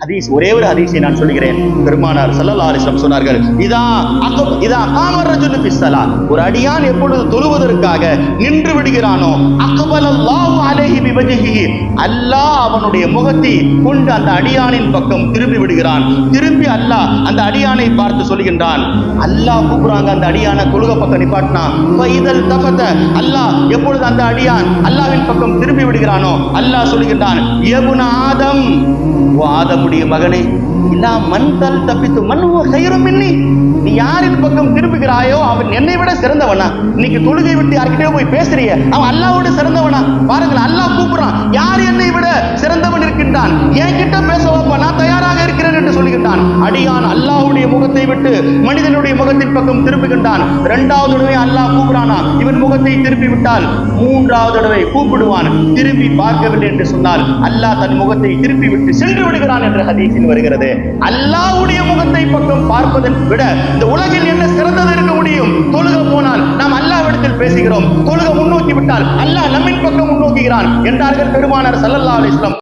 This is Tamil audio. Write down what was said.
ஹதீஸ் ஒரே ஒரு ஹதீஸை நான் சொல்கிறேன் பெருமானார் ஸல்லல்லாஹு அலைஹி சொன்னார்கள் இதா அக- இதா காமர் பிஸ்ஸலா ஒரு அடியான் எப்பொழுது தொழுவதற்காக நின்று விடுகிறானோ அக்பலல்லாஹு அலைஹி அல்லாஹ் அவனுடைய முகத்தை கொண்டு அந்த அடியானின் பக்கம் திரும்பி விடுகிறான். திரும்பி அல்லாஹ் அந்த அடியானை பார்த்து சொல்கின்றான். அல்லாஹ் கூப்பிடுறாங்க அந்த அடியான கொழுக பக்கம் நிப்பாட்டினா இதழ் தஃபத. அல்லாஹ் எப்பொழுது அந்த அடியான் அல்லாவின் பக்கம் திரும்பி விடுகிறானோ அல்லாஹ் சொல்கின்றான் யபுன ஆதம். ஓ ஆதமுடைய மகனே இல்லா மண் தல் தப்பித்து மன் ஹுவ கைரும் நீ யாரின் பக்கம் திரும்புகிறாயோ அவன் என்னை விட சிறந்தவனா. இன்னைக்கு தொழுகை விட்டு யார்கிட்டயோ போய் பேசுறிய அவன் அல்லாவோட சிறந்தவனா. பாருங்கள் அல்லாஹ் கூப்பிடுறான் யார் என்னை விட சிறந்தவன் இருக்கின்றான்? என்கிட்ட பேச வைப்பா நான் தயாராக இருக்கிறேன் என்று சொல்லுகின்றான். அடியான் விட்டு மனிதனுடைய முகத்தின் பக்கம் திரும்புகின்றான். இரண்டாவது தடவை அல்லாஹ் கூப்பிடானா? இவன் முகத்தை திருப்பி விட்டால் மூன்றாவது தடவை கூப்பிடுவான். திரும்பி பார்க்கவில்லை என்று சொன்னால் அல்லாஹ் தன் முகத்தை திருப்பி விட்டு சென்று விடுகிறான் என்ற ஹதீஸில் வருகிறது. அல்லாஹ்வுடைய முகத்தை பக்கம் பார்ப்பதன் விட இந்த உலகில் என்ன சிறந்தது இருக்க முடியும்? தொழுக போனால் நாம் அல்லாஹ்விடத்தில் பேசுகிறோம். தொழுக முன்னோக்கி விட்டால் அல்லாஹ் நம்மின் பக்கம் முன்னோக்குகிறான் என்றார்கள் பெருமானார் சல்லல்லா அலிஸ்லாம்